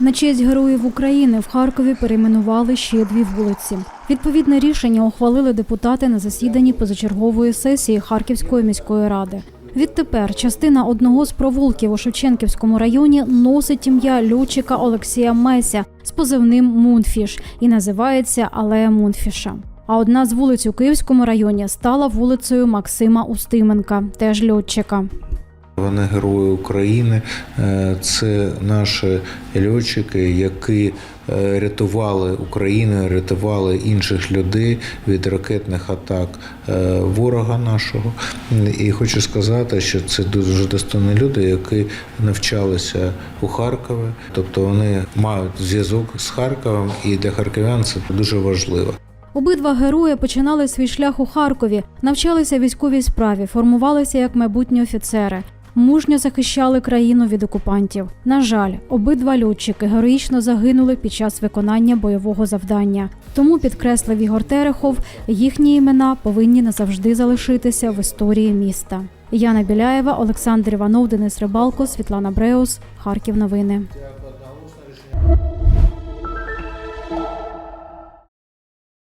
На честь героїв України в Харкові перейменували ще дві вулиці. Відповідне рішення ухвалили депутати на засіданні позачергової сесії Харківської міської ради. Відтепер частина одного з провулків у Шевченківському районі носить ім'я льотчика Олексія Меся з позивним Мунфіш і називається Алея Мунфіша. А одна з вулиць у Київському районі стала вулицею Максима Устименка, теж льотчика. Вони герої України, Е, це наші льотчики, які е, рятували Україну, рятували інших людей від ракетних атак е, ворога нашого. І хочу сказати, що це дуже достойні люди, які навчалися у Харкові, тобто вони мають зв'язок з Харковом, і для харків'ян це дуже важливо. Обидва герої починали свій шлях у Харкові, навчалися військовій справі, формувалися як майбутні офіцери. Мужньо захищали країну від окупантів. На жаль, обидва льотчики героїчно загинули під час виконання бойового завдання. Тому підкреслив Ігор Терехов, їхні імена повинні назавжди залишитися в історії міста. Яна Біляєва, Олександр Іванов, Денис Рибалко, Світлана Бреус, Харків. Новини.